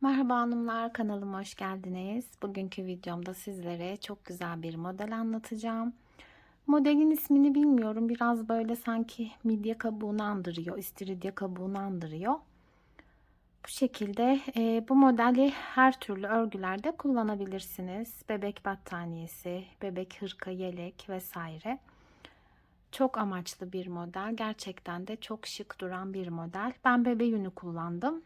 Merhaba hanımlar kanalıma hoş geldiniz. Bugünkü videomda sizlere çok güzel bir model anlatacağım. Modelin ismini bilmiyorum. Biraz böyle sanki midye kabuğunu andırıyor. istiridye kabuğunu andırıyor. Bu şekilde e, bu modeli her türlü örgülerde kullanabilirsiniz. Bebek battaniyesi, bebek hırka, yelek vesaire. Çok amaçlı bir model. Gerçekten de çok şık duran bir model. Ben bebe yünü kullandım.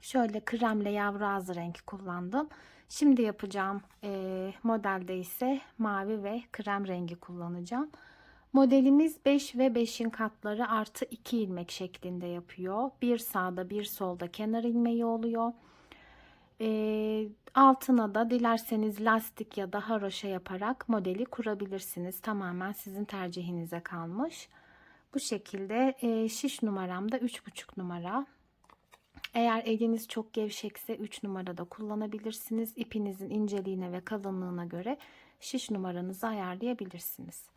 Şöyle kremle yavru ağzı renk kullandım. Şimdi yapacağım e, modelde ise mavi ve krem rengi kullanacağım. Modelimiz 5 ve 5'in katları artı 2 ilmek şeklinde yapıyor. Bir sağda bir solda kenar ilmeği oluyor. E, altına da dilerseniz lastik ya da haroşa yaparak modeli kurabilirsiniz. Tamamen sizin tercihinize kalmış. Bu şekilde e, şiş numaram da 3,5 numara. Eğer eliniz çok gevşekse 3 numarada kullanabilirsiniz. İpinizin inceliğine ve kalınlığına göre şiş numaranızı ayarlayabilirsiniz.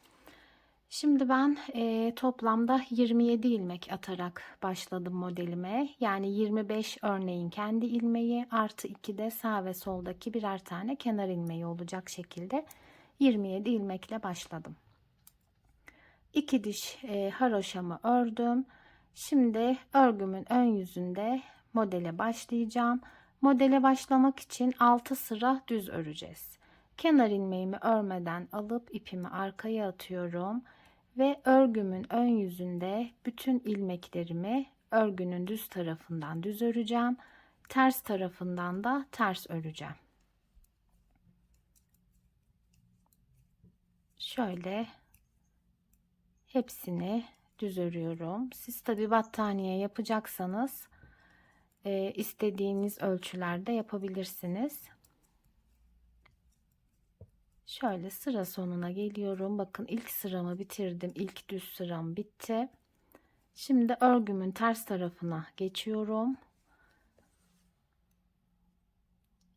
Şimdi ben e, toplamda 27 ilmek atarak başladım modelime. Yani 25 örneğin kendi ilmeği artı 2 de sağ ve soldaki birer tane kenar ilmeği olacak şekilde 27 ilmekle başladım. 2 diş e, haroşamı ördüm. Şimdi örgümün ön yüzünde modele başlayacağım. Modele başlamak için 6 sıra düz öreceğiz. Kenar ilmeğimi örmeden alıp ipimi arkaya atıyorum ve örgümün ön yüzünde bütün ilmeklerimi örgünün düz tarafından düz öreceğim. Ters tarafından da ters öreceğim. Şöyle hepsini düz örüyorum. Siz tabi battaniye yapacaksanız e, istediğiniz ölçülerde yapabilirsiniz. Şöyle sıra sonuna geliyorum. Bakın ilk sıramı bitirdim. İlk düz sıram bitti. Şimdi örgümün ters tarafına geçiyorum.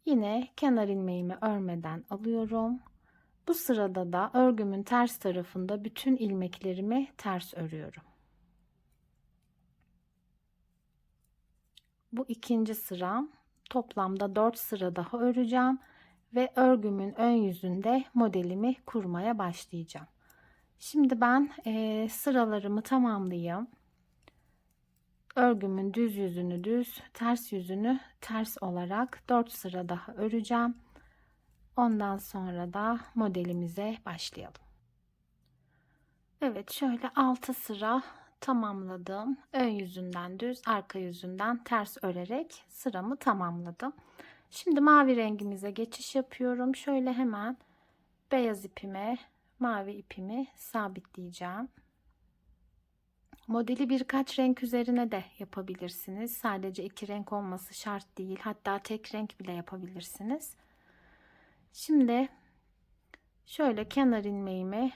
Yine kenar ilmeğimi örmeden alıyorum. Bu sırada da örgümün ters tarafında bütün ilmeklerimi ters örüyorum. Bu ikinci sıram. Toplamda 4 sıra daha öreceğim ve örgümün ön yüzünde modelimi kurmaya başlayacağım. Şimdi ben e, sıralarımı tamamlayayım. Örgümün düz yüzünü düz, ters yüzünü ters olarak 4 sıra daha öreceğim. Ondan sonra da modelimize başlayalım. Evet şöyle 6 sıra tamamladım. Ön yüzünden düz, arka yüzünden ters örerek sıramı tamamladım. Şimdi mavi rengimize geçiş yapıyorum. Şöyle hemen beyaz ipime mavi ipimi sabitleyeceğim. Modeli birkaç renk üzerine de yapabilirsiniz. Sadece iki renk olması şart değil. Hatta tek renk bile yapabilirsiniz. Şimdi şöyle kenar ilmeğimi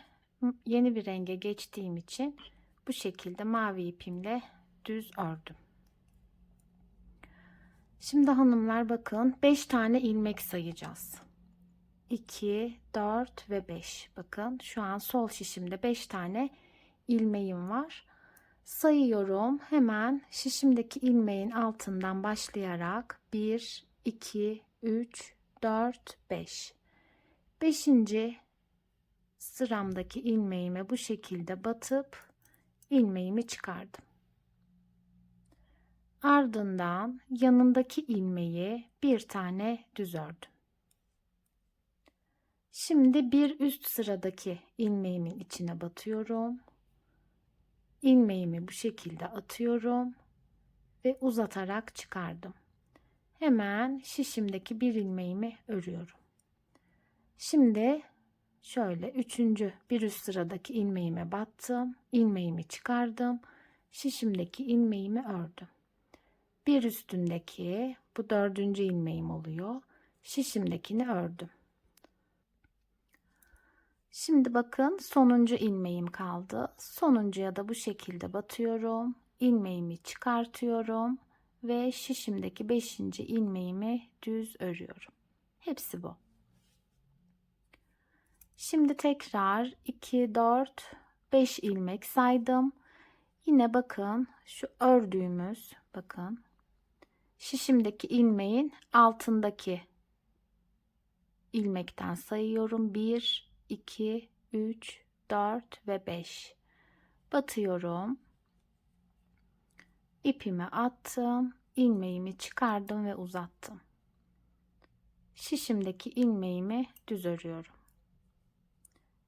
yeni bir renge geçtiğim için bu şekilde mavi ipimle düz ördüm. Şimdi hanımlar bakın 5 tane ilmek sayacağız. 2, 4 ve 5. Bakın şu an sol şişimde 5 tane ilmeğim var. Sayıyorum. Hemen şişimdeki ilmeğin altından başlayarak 1, 2, 3, 4, 5. 5. sıramdaki ilmeğime bu şekilde batıp ilmeğimi çıkardım. Ardından yanındaki ilmeği bir tane düz ördüm. Şimdi bir üst sıradaki ilmeğimin içine batıyorum. İlmeğimi bu şekilde atıyorum ve uzatarak çıkardım. Hemen şişimdeki bir ilmeğimi örüyorum. Şimdi şöyle üçüncü bir üst sıradaki ilmeğime battım. ilmeğimi çıkardım. Şişimdeki ilmeğimi ördüm. Bir üstündeki bu dördüncü ilmeğim oluyor. Şişimdekini ördüm. Şimdi bakın sonuncu ilmeğim kaldı. Sonuncuya da bu şekilde batıyorum. ilmeğimi çıkartıyorum ve şişimdeki beşinci ilmeğimi düz örüyorum. Hepsi bu. Şimdi tekrar 2, 4, 5 ilmek saydım. Yine bakın şu ördüğümüz bakın şişimdeki ilmeğin altındaki ilmekten sayıyorum. 1, 2, 3, 4 ve 5. Batıyorum. İpimi attım. ilmeğimi çıkardım ve uzattım. Şişimdeki ilmeğimi düz örüyorum.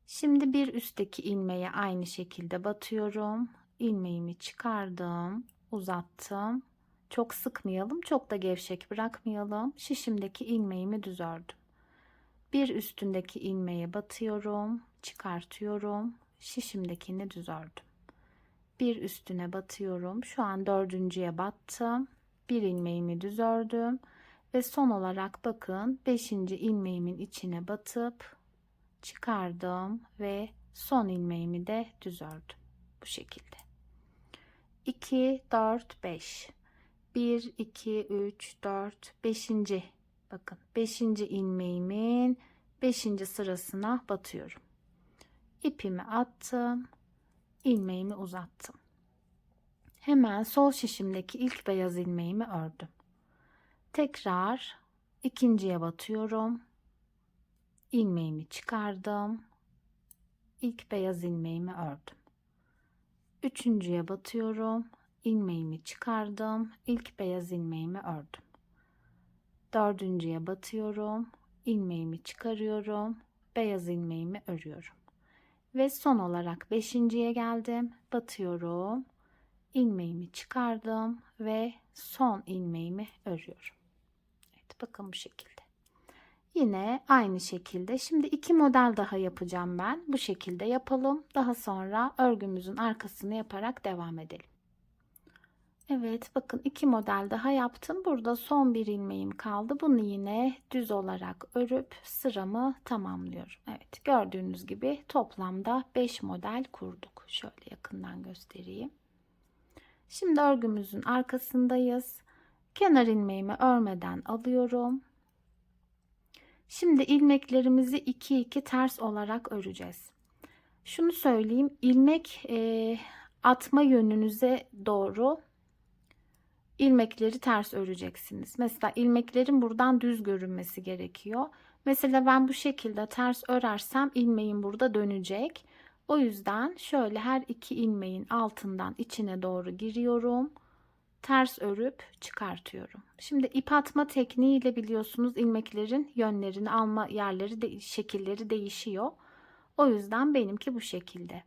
Şimdi bir üstteki ilmeğe aynı şekilde batıyorum. ilmeğimi çıkardım, uzattım. Çok sıkmayalım, çok da gevşek bırakmayalım. Şişimdeki ilmeğimi düz ördüm. Bir üstündeki ilmeğe batıyorum, çıkartıyorum. Şişimdekini düz ördüm. Bir üstüne batıyorum. Şu an dördüncüye battım. Bir ilmeğimi düz ördüm. Ve son olarak bakın 5. ilmeğimin içine batıp çıkardım ve son ilmeğimi de düz ördüm. Bu şekilde. 2, 4, 5. 1, 2, 3, 4, 5. Bakın 5. ilmeğimin 5. sırasına batıyorum. İpimi attım. ilmeğimi uzattım. Hemen sol şişimdeki ilk beyaz ilmeğimi ördüm. Tekrar ikinciye batıyorum. İlmeğimi çıkardım. İlk beyaz ilmeğimi ördüm. Üçüncüye batıyorum. ilmeğimi çıkardım. İlk beyaz ilmeğimi ördüm. Dördüncüye batıyorum. ilmeğimi çıkarıyorum. Beyaz ilmeğimi örüyorum. Ve son olarak beşinciye geldim. Batıyorum. ilmeğimi çıkardım ve son ilmeğimi örüyorum. Evet bakın bu şekilde. Yine aynı şekilde. Şimdi iki model daha yapacağım ben. Bu şekilde yapalım. Daha sonra örgümüzün arkasını yaparak devam edelim. Evet bakın iki model daha yaptım. Burada son bir ilmeğim kaldı. Bunu yine düz olarak örüp sıramı tamamlıyorum. Evet gördüğünüz gibi toplamda 5 model kurduk. Şöyle yakından göstereyim. Şimdi örgümüzün arkasındayız. Kenar ilmeğimi örmeden alıyorum. Şimdi ilmeklerimizi 2 2 ters olarak öreceğiz. Şunu söyleyeyim. ilmek e, atma yönünüze doğru ilmekleri ters öreceksiniz. Mesela ilmeklerin buradan düz görünmesi gerekiyor. Mesela ben bu şekilde ters örersem ilmeğim burada dönecek. O yüzden şöyle her iki ilmeğin altından içine doğru giriyorum. Ters örüp çıkartıyorum. Şimdi ip atma tekniğiyle biliyorsunuz ilmeklerin yönlerini alma yerleri de şekilleri değişiyor. O yüzden benimki bu şekilde.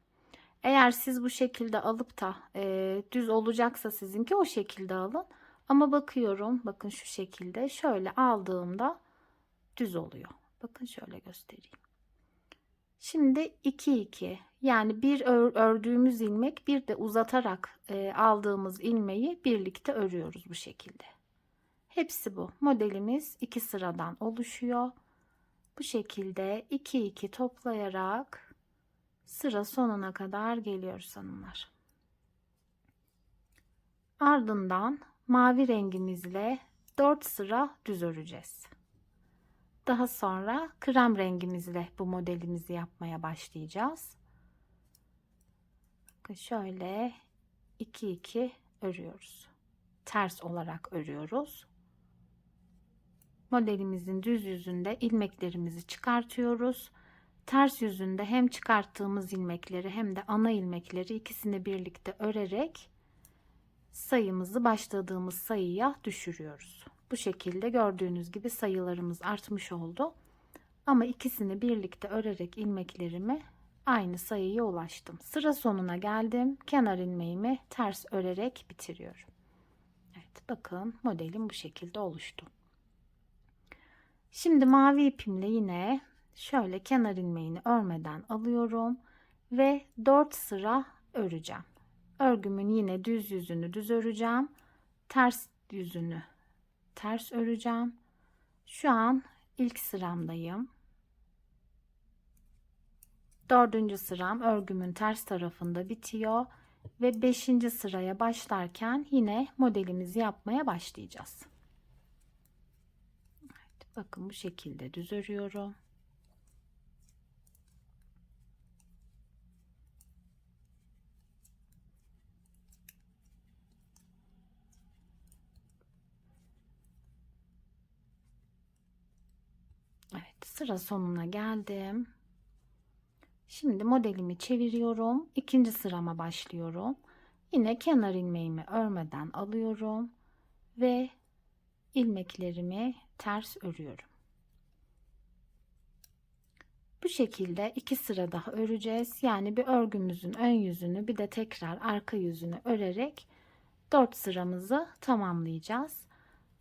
Eğer siz bu şekilde alıp da e, düz olacaksa sizinki o şekilde alın. Ama bakıyorum bakın şu şekilde şöyle aldığımda düz oluyor. Bakın şöyle göstereyim. Şimdi 2 2 yani bir ör, ördüğümüz ilmek bir de uzatarak e, aldığımız ilmeği birlikte örüyoruz bu şekilde. Hepsi bu. Modelimiz iki sıradan oluşuyor. Bu şekilde 2 2 toplayarak sıra sonuna kadar geliyoruz hanımlar. Ardından mavi rengimizle 4 sıra düz öreceğiz. Daha sonra krem rengimizle bu modelimizi yapmaya başlayacağız. Şöyle 2 2 örüyoruz. Ters olarak örüyoruz. Modelimizin düz yüzünde ilmeklerimizi çıkartıyoruz ters yüzünde hem çıkarttığımız ilmekleri hem de ana ilmekleri ikisini birlikte örerek sayımızı başladığımız sayıya düşürüyoruz. Bu şekilde gördüğünüz gibi sayılarımız artmış oldu. Ama ikisini birlikte örerek ilmeklerimi aynı sayıya ulaştım. Sıra sonuna geldim. Kenar ilmeğimi ters örerek bitiriyorum. Evet bakın modelim bu şekilde oluştu. Şimdi mavi ipimle yine şöyle kenar ilmeğini örmeden alıyorum ve 4 sıra öreceğim. Örgümün yine düz yüzünü düz öreceğim. Ters yüzünü ters öreceğim. Şu an ilk sıramdayım. Dördüncü sıram örgümün ters tarafında bitiyor ve beşinci sıraya başlarken yine modelimizi yapmaya başlayacağız. Evet, bakın bu şekilde düz örüyorum. Sıra sonuna geldim. Şimdi modelimi çeviriyorum. İkinci sırama başlıyorum. Yine kenar ilmeğimi örmeden alıyorum ve ilmeklerimi ters örüyorum. Bu şekilde iki sıra daha öreceğiz. Yani bir örgümüzün ön yüzünü bir de tekrar arka yüzünü örerek 4 sıramızı tamamlayacağız.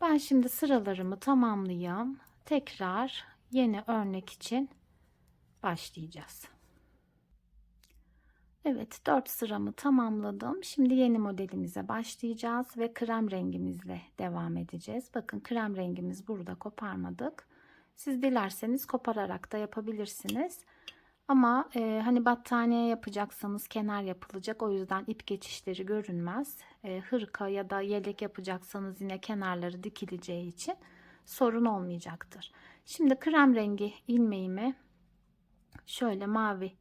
Ben şimdi sıralarımı tamamlayayım. Tekrar yeni örnek için başlayacağız. Evet 4 sıramı tamamladım. Şimdi yeni modelimize başlayacağız ve krem rengimizle devam edeceğiz. Bakın krem rengimiz burada koparmadık. Siz dilerseniz kopararak da yapabilirsiniz. Ama e, hani battaniye yapacaksanız kenar yapılacak. O yüzden ip geçişleri görünmez. E, hırka ya da yelek yapacaksanız yine kenarları dikileceği için sorun olmayacaktır. Şimdi krem rengi ilmeğimi şöyle mavi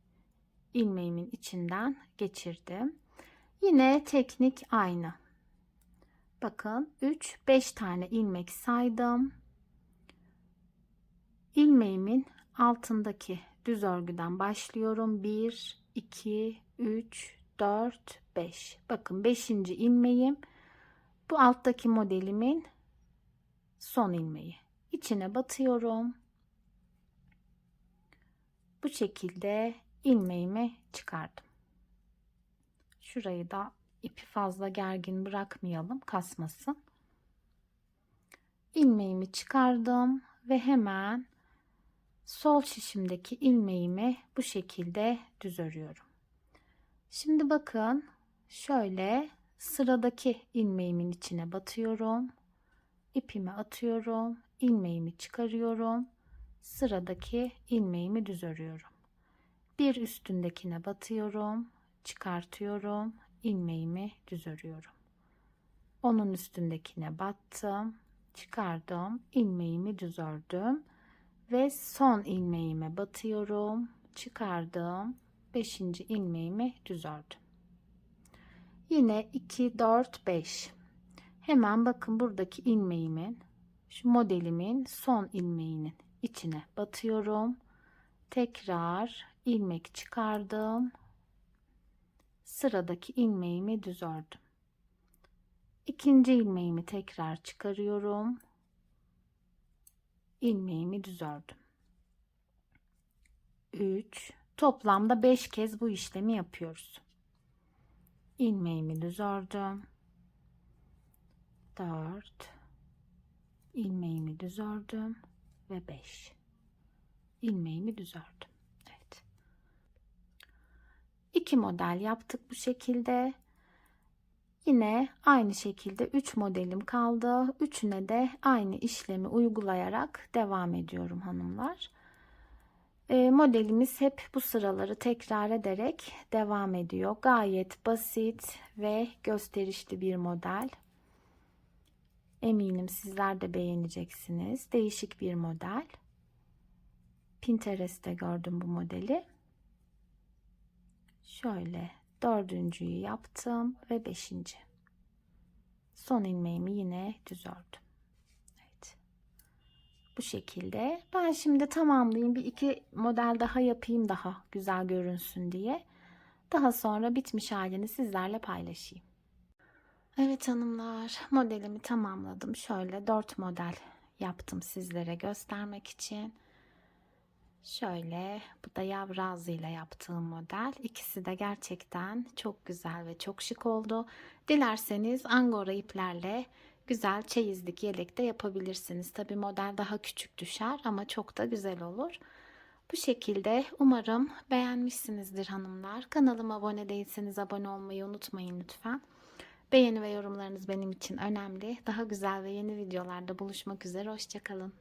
ilmeğimin içinden geçirdim. Yine teknik aynı. Bakın 3 5 tane ilmek saydım. Ilmeğimin altındaki düz örgüden başlıyorum. 1 2 3 4 5. Bakın 5. ilmeğim bu alttaki modelimin son ilmeği. İçine batıyorum. Bu şekilde ilmeğimi çıkardım. Şurayı da ipi fazla gergin bırakmayalım kasmasın. İlmeğimi çıkardım ve hemen sol şişimdeki ilmeğimi bu şekilde düz örüyorum. Şimdi bakın şöyle sıradaki ilmeğimin içine batıyorum. ipimi atıyorum. İlmeğimi çıkarıyorum. Sıradaki ilmeğimi düz örüyorum. Bir üstündekine batıyorum, çıkartıyorum, ilmeğimi düz örüyorum. Onun üstündekine battım, çıkardım, ilmeğimi düz ördüm ve son ilmeğime batıyorum, çıkardım, 5. ilmeğimi düz ördüm. Yine 2 4 5. Hemen bakın buradaki ilmeğimin şu modelimin son ilmeğinin içine batıyorum. Tekrar ilmek çıkardım. Sıradaki ilmeğimi düz ördüm. İkinci ilmeğimi tekrar çıkarıyorum. ilmeğimi düz ördüm. 3 toplamda 5 kez bu işlemi yapıyoruz. ilmeğimi düz ördüm. 4 ilmeğimi düz ördüm ve 5 ilmeğimi düz ördüm. Evet. İki model yaptık bu şekilde. Yine aynı şekilde 3 modelim kaldı. Üçüne de aynı işlemi uygulayarak devam ediyorum hanımlar. E, modelimiz hep bu sıraları tekrar ederek devam ediyor. Gayet basit ve gösterişli bir model. Eminim sizler de beğeneceksiniz. Değişik bir model. Pinterest'te gördüm bu modeli. Şöyle dördüncüyü yaptım ve beşinci. Son ilmeğimi yine düz ördüm. Evet. Bu şekilde. Ben şimdi tamamlayayım. Bir iki model daha yapayım daha güzel görünsün diye. Daha sonra bitmiş halini sizlerle paylaşayım. Evet hanımlar modelimi tamamladım. Şöyle dört model yaptım sizlere göstermek için. Şöyle bu da yavru ile yaptığım model. İkisi de gerçekten çok güzel ve çok şık oldu. Dilerseniz angora iplerle güzel çeyizlik yelek de yapabilirsiniz. Tabi model daha küçük düşer ama çok da güzel olur. Bu şekilde umarım beğenmişsinizdir hanımlar. Kanalıma abone değilseniz abone olmayı unutmayın lütfen. Beğeni ve yorumlarınız benim için önemli. Daha güzel ve yeni videolarda buluşmak üzere. Hoşçakalın.